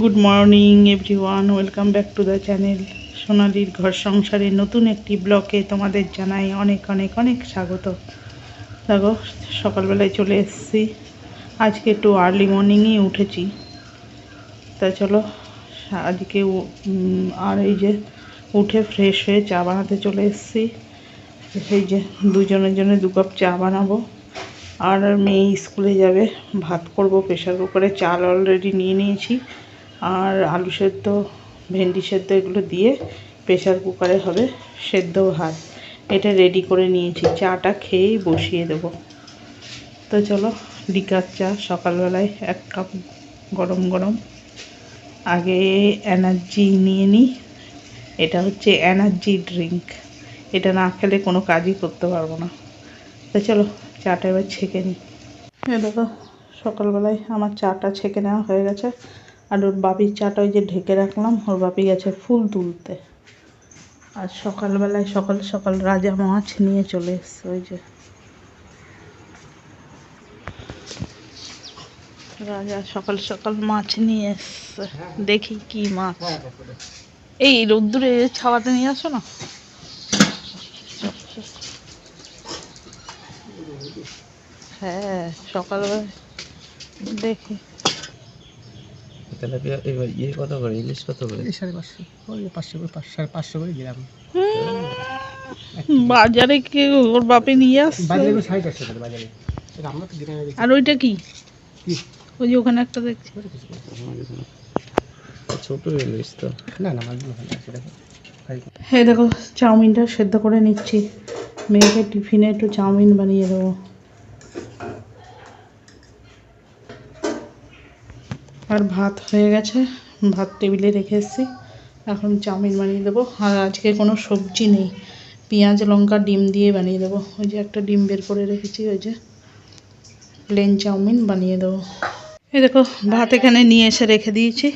Good morning everyone welcome back to the channel সোনালির ঘর সংসারের নতুন একটি ব্লকে তোমাদের জানাই অনেক অনেক অনেক স্বাগত। দেখো, সকালবেলায় চলে এসেছি। আজকে একটু আর্লি মর্নিংই উঠেছি। তা চলো, আজকে আর এই যে উঠে ফ্রেশ হয়ে চা বানাতে চলে এসেছি। এই যে দুজনের জন্য দু কাপ চা বানাবো। আর মেয়ে স্কুলে যাবে। ভাত করব প্রেশার কুকারে চাল অলরেডি নিয়ে নিয়েছি। আর আলু সেদ্ধ, ভেন্ডি সেদ্ধ এগুলো দিয়ে প্রেশার কুকারে হবে সেদ্ধ ভাত। এটা রেডি করে নিয়েছি। চাটা খেয়েই বসিয়ে দেবো। তো চলো লিকার চা সকালবেলায় এক কাপ গরম গরম। আগে এনার্জি নিয়ে নিই। এটা হচ্ছে এনার্জি ড্রিঙ্ক এটা না খেলে কোনো কাজই করতে পারব না। তো চলো, চাটা এবার ছেঁকে নিই। দেখো, সকালবেলায় আমার চাটা ছেঁকে নেওয়া হয়ে গেছে। আর ওর বাপির চাটা ওই যে ঢেকে রাখলাম, ওর বাপি গেছে ফুল তুলতে। আর সকালবেলায় সকাল সকাল রাজা মাছ নিয়ে চলে এসছে ওই যে। রাজা সকাল সকাল মাছ নিয়ে এসছে। দেখি কি মাছ। এই রোদ্দুরে ছাওয়াতে নিয়ে আসো না। হ্যাঁ সকালবেলা দেখি। তেলাপিয়া এবার ইয়ে কত করে ইলিশ কত করে? সাড়ে পাঁচশো ওই পাঁচশো করে পাঁচ সাড়ে পাঁচশো করে গ্রাম বাজারে কি ওর বাপে নিয়ে আসছে। বাজারে সাড়ে চারশো করে বাজারে। আমরা তো গ্রামে আর ওইটা কি? কি? ওই যে ওখানে একটা দেখছি। ছোট ইলিশ তো। না না মাছগুলো ভালো আছে দেখো। এই দেখো চাউমিনটা সেদ্ধ করে নিচ্ছি। মেয়েকে টিফিনে একটু চাউমিন বানিয়ে দেবো। আর ভাত হয়ে গেছে। ভাত টেবিলে রেখে এসেছি। এখন চাউমিন বানিয়ে দেবো। আর আজকে কোনো সবজি নেই। পেঁয়াজ লঙ্কা ডিম দিয়ে বানিয়ে দেবো। ওই যে একটা ডিম বের করে রেখেছি ওই যে প্লেন চাউমিন বানিয়ে দেবো। এই দেখো ভাত এখানে নিয়ে এসে রেখে দিয়েছি।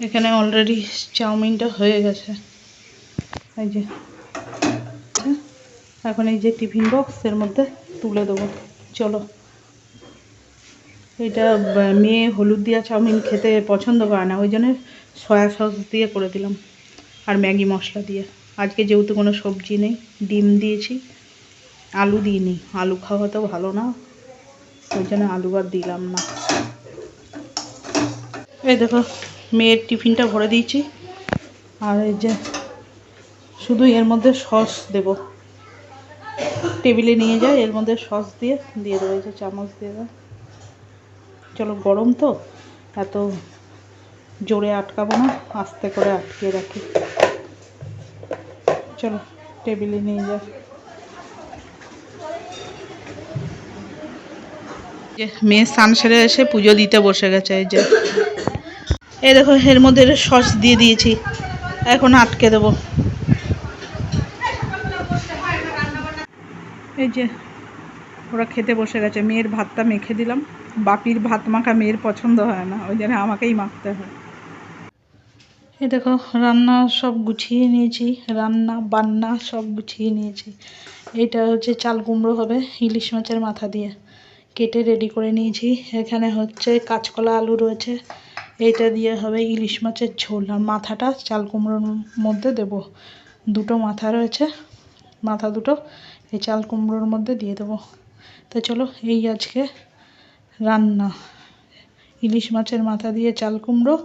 এখানে অলরেডি চাউমিনটা হয়ে গেছে। এই যে হ্যাঁ, এখন এই যে টিফিন বক্স এর মধ্যে তুলে দেবো। চলো। এটা মেয়ে হলুদ দিয়া চাউমিন খেতে পছন্দ করে না, ওই জন্য সয়া সস দিয়ে করে দিলাম আর ম্যাগি মশলা দিয়ে। আজকে যেহেতু কোনো সবজি নেই, ডিম দিয়েছি, আলু দিইনি। আলু খাওয়া তো ভালো না, ওই জন্য আলু আর দিলাম না। এই দেখো, মেয়ের টিফিনটা ভরে দিয়েছি। আর এই যে, শুধু এর মধ্যে সস দেব। টেবিলে নিয়ে যায় এর মধ্যে সস দিয়ে দিয়ে দেবো, এই যে চামচ দিয়ে দাও চলো গরম তো, এত জোরে আটকাবো না, আস্তে করে আটকে রাখি। চলো, টেবিলে নিয়ে যে মেয়ে স্নান সেরে এসে পুজো দিতে বসে গেছে, এই যে। এই দেখো, এর মধ্যে সস দিয়ে দিয়েছি, এখন আটকে দেবো। এই যে ওরা খেতে বসে গেছে। মেয়ের ভাতটা মেখে দিলাম। বাপির ভাত মাখা মেয়ের পছন্দ হয় না। ওই জন্য আমাকেই মাখতে হয়। এই দেখো, রান্না সব গুছিয়ে নিয়েছি। রান্না, বান্না সব গুছিয়ে নিয়েছি। এটা হচ্ছে চাল কুমড়ো হবে ইলিশ মাছের মাথা দিয়ে। কেটে রেডি করে নিয়েছি। এখানে হচ্ছে কাঁচকলা আলু রয়েছে। এইটা দিয়ে হবে ইলিশ মাছের ঝোল। আর মাথাটা চাল কুমড়োর মধ্যে দেব। দুটো মাথা রয়েছে। মাথা দুটো এই চাল কুমড়োর মধ্যে দিয়ে দেবো। তো চলো, এই আজকে রান্না। ইলিশ মাছের মাথা দিয়ে চাল কুমড়ো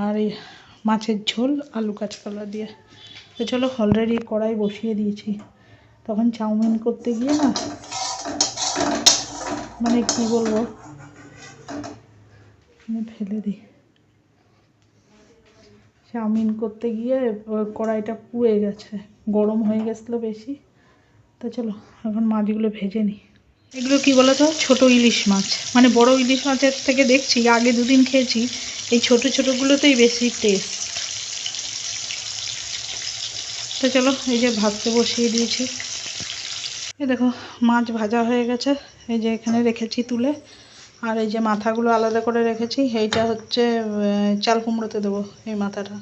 আর এই মাছের ঝোল, আলু কাঁচকলা দিয়ে। তো চলো অলরেডি কড়াই বসিয়ে দিয়েছি। তখন চাউমিন করতে গিয়ে না মানে কি বলব আমি ফেলে দিই। চাউমিন করতে গিয়ে কড়াইটা পুড়ে গেছে, গরম হয়ে গেছিল বেশি। তো চলো, এখন মাছগুলো ভেজে নিই। এগুলো কি বলো তো ছোটো ইলিশ মাছ। মানে বড় ইলিশ মাছের থেকে দেখছি, আগে দুদিন খেয়েছি, এই ছোট ছোটোগুলোতেই বেশি টেস্ট তো চলো, এই যে ভাজতে বসিয়ে দিয়েছি। এই দেখো, মাছ ভাজা হয়ে গেছে। এই যে এখানে রেখেছি তুলে। আর এই যে মাথাগুলো আলাদা করে রেখেছি, এইটা হচ্ছে চাল কুমড়োতে দেবো, এই মাথাটা।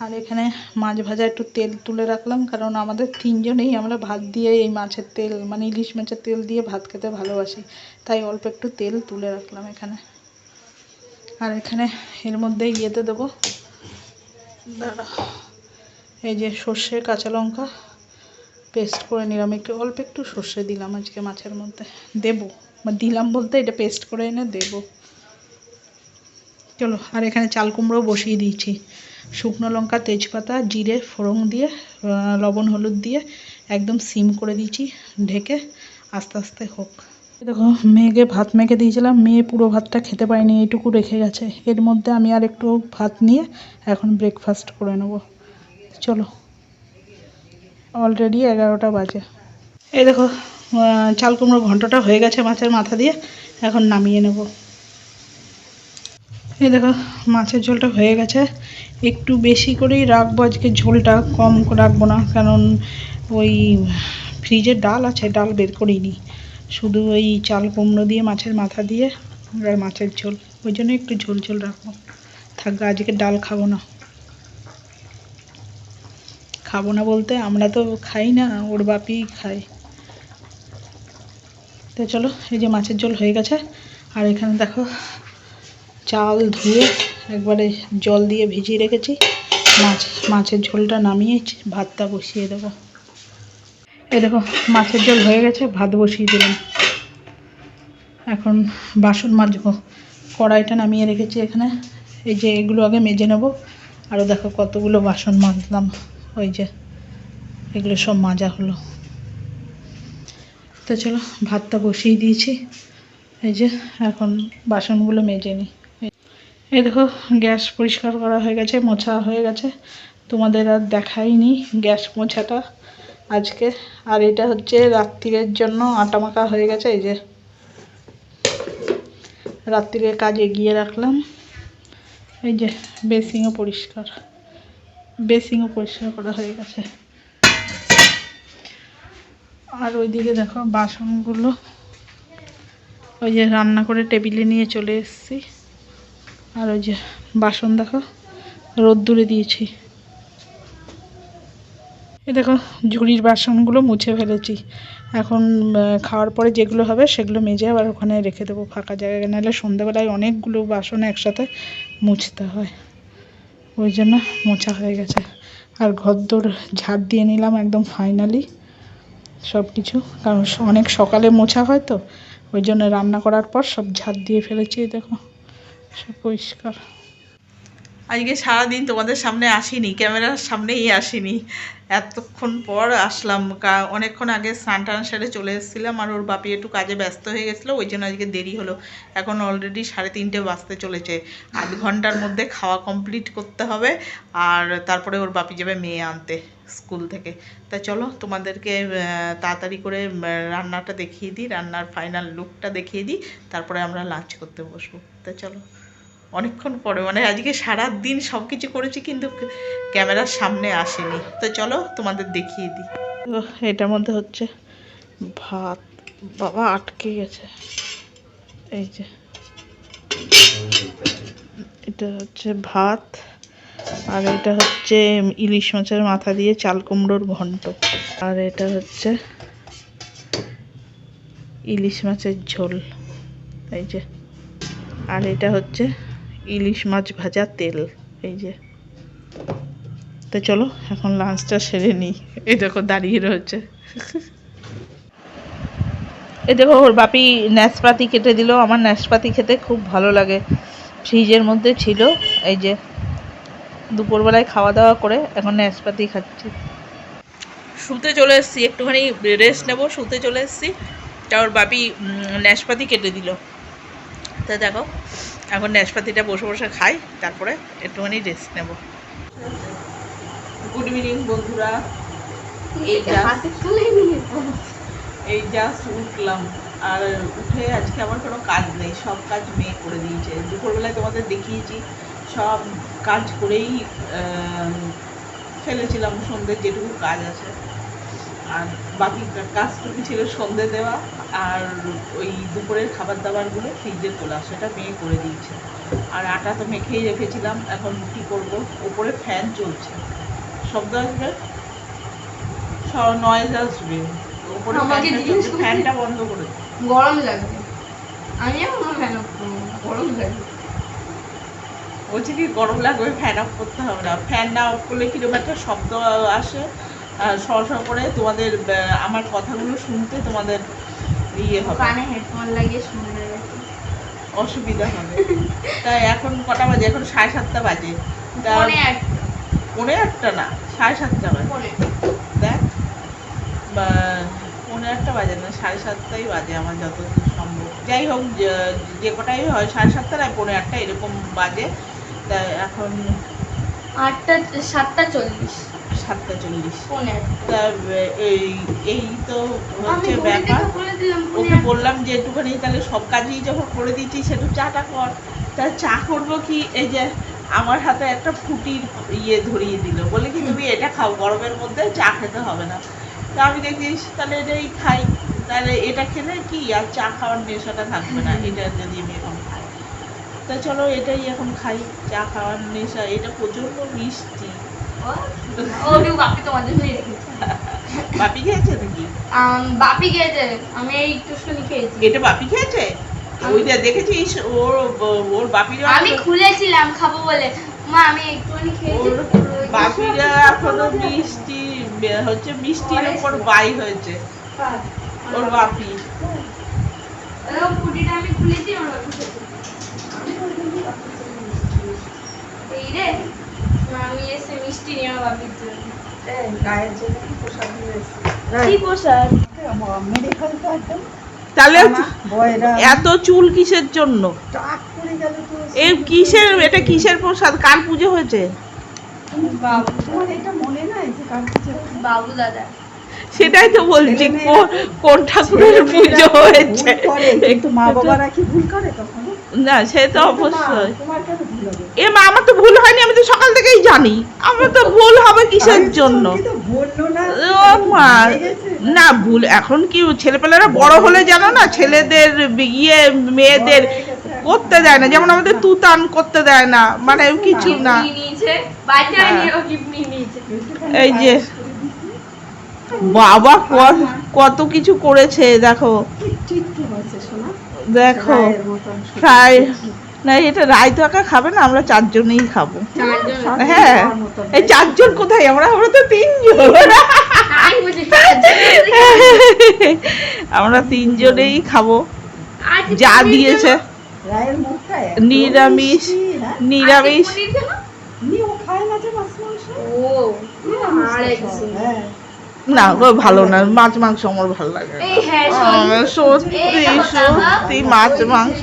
আর এখানে মাছ ভাজা একটু তেল তুলে রাখলাম, কারণ আমাদের তিনজনেই আমরা ভাত দিয়ে এই মাছের তেল মানে ইলিশ মাছের তেল দিয়ে ভাত খেতে ভালোবাসি। তাই অল্প একটু তেল তুলে রাখলাম এখানে। আর এখানে এর মধ্যে ইয়েতে দেবো। দাঁড়া। এই যে সর্ষে, কাঁচা লঙ্কা পেস্ট করে নিলাম। একটু, অল্প একটু সর্ষে দিলাম আজকে মাছের মধ্যে। দেবো। বা দিলাম বলতে এটা পেস্ট করে এনে দেবো। চলো, আর এখানে চাল কুমড়ো বসিয়ে দিয়েছি। শুকনো লঙ্কা, তেজপাতা, জিরে, ফোড়ন দিয়ে লবণ, হলুদ দিয়ে একদম সিম করে দিয়েছি, ঢেকে আস্তে আস্তে হোক। দেখো, মেয়েকে ভাত মেখে দিয়েছিলাম, মেয়ে পুরো ভাতটা খেতে পারেনি, এইটুকু রেখে গেছে। এর মধ্যে আমি আর একটু ভাত নিয়ে এখন ব্রেকফাস্ট করে নেব। চলো অলরেডি এগারোটা বাজে। এই দেখো চাল কুমড়ো ঘন্টটা হয়ে গেছে মাছের মাথা দিয়ে, এখন নামিয়ে নেব। এই দেখো, মাছের ঝোলটা হয়ে গেছে। একটু বেশি করেই রাখব, আজকে ঝোলটা কম রাখব না, কারণ ওই ফ্রিজে ডাল আছে, ডাল বের করিনি। শুধু ওই চাল কুমড়ো দিয়ে, মাছের মাথা দিয়ে আর মাছের ঝোল। ওই জন্য একটু ঝোল ঝোল রাখব। থাকবে আজকে ডাল খাব না। খাব না বলতে আমরা তো খাই না, ওর বাপি খায়। তো চলো, এই যে মাছের ঝোল হয়ে গেছে। আর এখানে দেখো চাল ধুয়ে একবারে জল দিয়ে ভিজিয়ে রেখেছি। মাছ, মাছের ঝোলটা নামিয়ে ভাতটা বসিয়ে দেবো। এই দেখো, মাছের ঝোল হয়ে গেছে, ভাত বসিয়ে দিলাম। এখন বাসন মাজবো। কড়াইটা নামিয়ে রেখেছি এখানে। এই যে এগুলো আগে মেজে নেব। আরও দেখো কতগুলো বাসন মাজলাম। ওই যে এগুলো সব মাজা হলো। তো চলো, ভাতটা বসিয়ে দিয়েছি। এই যে এখন বাসনগুলো মেজে নিই। এই দেখো, গ্যাস পরিষ্কার করা হয়ে গেছে, মোছা হয়ে গেছে। তোমাদের আর দেখাইনি গ্যাস মোছাটা আজকে। আর এটা হচ্ছে রাত্রিরের জন্য আটা মাখা হয়ে গেছে, এই যে রাত্রিরের কাজ এগিয়ে রাখলাম। এই যে, বেসিংও পরিষ্কার বেসিংও পরিষ্কার করা হয়ে গেছে। আর ওইদিকে দেখো, বাসনগুলো, ওই যে রান্না করে টেবিলে নিয়ে চলে এসেছি। আর ওই যে বাসন দেখো, রোদ্দুরে দিয়েছি। এই দেখো, ঝুড়ির বাসনগুলো মুছে ফেলেছি। এখন খাওয়ার পরে যেগুলো হবে সেগুলো মেজে আবার ওখানে রেখে দেবো ফাঁকা জায়গায়। নাহলে সন্ধ্যাবেলায় অনেকগুলো বাসন একসাথে মুছতে হয়। ওই জন্য মোছা হয়ে গেছে। আর ঘরদোর ঝাড় দিয়ে নিলাম একদম ফাইনালি সব কিছু কারণ অনেক সকালে মোছা হয় তো, ওই জন্য রান্না করার পর সব ঝাড় দিয়ে ফেলেছি দেখো। সব পরিষ্কার। আজকে সারাদিন তোমাদের সামনে আসিনি, ক্যামেরার সামনেই আসিনি। এতক্ষণ পর আসলাম অনেকক্ষণ আগে স্নান টান সেরে চলে এসেছিলাম আর ওর বাপি একটু কাজে ব্যস্ত হয়ে গেছিল, ওই জন্য আজকে দেরি হলো। এখন অলরেডি সাড়ে তিনটে বাজতে চলেছে। আধ ঘণ্টার মধ্যে খাওয়া কমপ্লিট করতে হবে আর তারপরে ওর বাপি যাবে মেয়ে আনতে স্কুল থেকে। তা চলো তোমাদেরকে তাড়াতাড়ি করে রান্নাটা দেখিয়ে দিই, রান্নার ফাইনাল লুকটা দেখিয়ে দিই, তারপরে আমরা লাঞ্চ করতে বসবো। তা চলো। অনেকক্ষণ পরে মানে আজকে সারা দিন সব কিছু করেছি কিন্তু ক্যামেরার সামনে আসেনি। তো চলো তোমাদের দেখিয়ে দিই। তো এটার মধ্যে হচ্ছে ভাত। বাবা, আটকে গেছে। এই যে। এটা হচ্ছে ভাত। আর এটা হচ্ছে ইলিশ মাছের মাথা দিয়ে চাল কুমড়োর ঘন্ট। আর এটা হচ্ছে ইলিশ মাছের ঝোল। এই যে। আর এটা হচ্ছে ইলিশ মাছ ভাজা তেল, এই যে। তো চলো, এখন লাঞ্চটা সেরে নিই। এই দেখো দাঁড়িয়ে রয়েছে। এই দেখো, ওর বাপি নাশপাতি কেটে দিল। আমার নাশপাতি খেতে খুব ভালো লাগে। ফ্রিজের মধ্যে ছিল, এই যে দুপুরবেলায় খাওয়া দাওয়া করে এখন নাশপাতি খাচ্ছি। শুতে চলে এসেছি, একটুখানি রেস্ট নেব, শুতে চলে এসেছি। তা ওর বাপি নাশপাতি কেটে দিল। তা দেখো এখন নাশপাতিটা বসে বসে খাই তারপরে একটুখানি রেস্ট নেব। গুড ইভিনিং বন্ধুরা। এই জাস্ট উঠলাম। আর উঠে আজকে আমার কোনো কাজ নেই সব কাজ মেয়ে করে দিয়েছে। দুপুরবেলায় তোমাদের দেখিয়েছি সব কাজ করেই ফেলেছিলাম সন্ধ্যের যেটুকু কাজ আছে। আর বাকি কাজটুকু ছিল সন্ধে দেওয়া আর ওই দুপুরের খাবার দাবারগুলো ফ্রিজে তোলা সেটা মেয়ে করে দিয়েছে। আর আটা তো মেখেই রেখেছিলাম এখন কি করব? উপরে ফ্যান চলছে। শব্দ আসবে নয়েজ আসবে আমাকে ফ্যানটা বন্ধ করে গরম লাগবে। আমি ফ্যান গরম লাগবে। বলছি কি গরম লাগবে ফ্যান অফ করতে হবে না। ফ্যান না অফ করলে কীরকম একটা শব্দ আসে? সর সর করে তোমাদের আমার কথাগুলো শুনতে তোমাদের ইয়ে হবে। কানে হেডফোন লাগিয়ে গেছে অসুবিধা হবে। তাই এখন কটা বাজে? এখন সাড়ে সাতটা বাজে। পৌনে আটটা। না সাড়ে সাতটা বাজে। দেখ পৌনে আটটা বাজে না সাড়ে সাতটাই বাজে আমার যতদূর সম্ভব। যাই হোক যে- কটাই হয় সাড়ে সাতটা না পৌনে আটটা এরকম বাজে। তা এখন আটটা সাতটা চল্লিশ। সাতটা চল্লিশ। এই এই তো হচ্ছে ব্যাপার। দেখে ওকে বললাম যে একটুখানি তাহলে সব কাজই যখন করে দিচ্ছি সেটু চাটা কর। তা চা করব কি? এই যে আমার হাতে একটা ফুটির ইয়ে ধরিয়ে দিল। বলে কি তুমি এটা খাও গরমের মধ্যে চা খেতে হবে না। তা আমি দেখিস তাহলে এটাই খাই। তাহলে এটা খেলে কি আর চা খাওয়ার নেশাটা থাকবে না এটা যদি আমি এখন খাই। তা চলো এটাই এখন খাই চা খাওয়ার নেশা। এটা প্রচণ্ড মিষ্টি। ও, বাপি তোমার জন্যই রেখেছে। বাপি খেয়েছে নাকি? বাপি খেয়েছে। আমি এই একটুখানি খেয়েছি। এটা বাপি খেয়েছে? ওইটা দেখেছিস? ওর ওর বাপিরা আমি খুলেছিলাম খাব বলে। মা আমি একটুখানি খেয়েছি। বাপিরা এখনও মিষ্টি হচ্ছে মিষ্টির উপর বাই হয়েছে। ওর বাপি। ও ফুটিটা আমি খুলেছি আমার বাপি খেয়েছে এই রে আমি এসে মিষ্টি নিয়ে আমার বাপির জন্য গায়ের জন্য প্রসাদ নিয়ে এসেছি। কি প্রসাদ মেডিকেল তো একদম তাহলে এত চুল কিসের জন্য? টাক করে গেল তো এই কিসের এটা কিসের প্রসাদ কার পুজো হয়েছে? বাবু তোমার এটা মনে নাই যে কার কিছু বাবু দাদা। সেটাই তো বলছি কোন- ঠাকুরের পুজো হয়েছে? কিন্তু মা বাবারা কি ভুল করে কখনো? না সে তো অবশ্যই। এ মা আমার তো ভুল হয়নি আমি তো সকাল থেকেই জানি। আমার তো ভুল হবে কিসের জন্য? না ও মা না ভুল এখন কি ছেলেপেলেরা বড় হলে জানো না ছেলেদের ইয়ে মেয়েদের। করতে দেয় না যেমন আমাদের তুতান করতে দেয় না মানে কিছু না। এই নিয়েছে বাবা কত কত কিছু করেছে দেখো। দেখো ফ্রাই না এটা রায় তো একা খাবে না আমরা চারজনেই খাব। হ্যাঁ এই চারজন কোথায়? আমরা আমরা তো তিনজন। আমরা তিনজনেই খাব। যা দিয়েছে। নিরামিষ হ্যাঁ? নিরামিষ। ও না ভালো না। মাছ মাংস আমার ভালো লাগে এই হ্যাঁ সত্যি। সত্যি মাছ মাংস।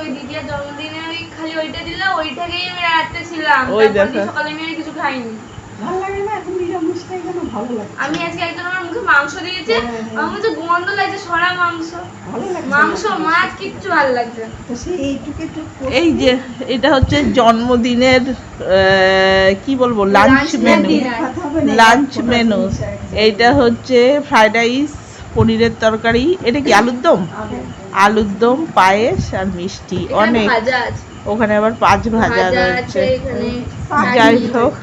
ওই দিদির জন্মদিনে আমি খালি ওইটা দিলে ওইটাকেই আমি রাতে ওই দেখো। সকালে আমি কিছু খাইনি। ভালো লাগে না? এখন নিরামিষটাই যেন ভালো লাগে আমি আজকে একজন আমার মুখে মাংস দিয়েছে। হ্যাঁ, হ্যাঁ। আমার মুখে গন্ধ লাগছে সরা মাংস। ভালো লাগে মাংস মাছ কিচ্ছু ভালো লাগছে তো সেই এইটুকু একটু এই যে এটা হচ্ছে জন্মদিনের কি বলব লাঞ্চ মেনু লাঞ্চ মেনু এইটা হচ্ছে ফ্রাইড রাইস পনিরের তরকারি। এটা কি আলুর দম? আলুর দম। পায়েস আর মিষ্টি। অনেক। ওখানে আবার পাঁচ ভাজা রয়েছে। যাই হোক।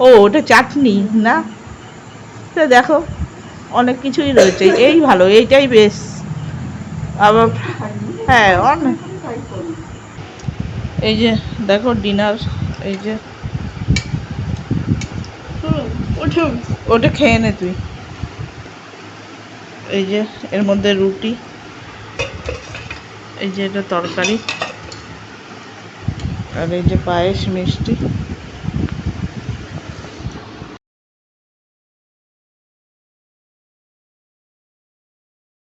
ও, ওটা চাটনি, না? তো দেখো, অনেক কিছুই রয়েছে। এই ভালো, এইটাই বেশ। আবার হ্যাঁ অনেক এই যে, দেখো ডিনার, এই যে। ওটা খেয়ে নে তুই। এই যে, এর মধ্যে রুটি। এই যে, এটা তরকারি। আর এই যে পায়েস মিষ্টি।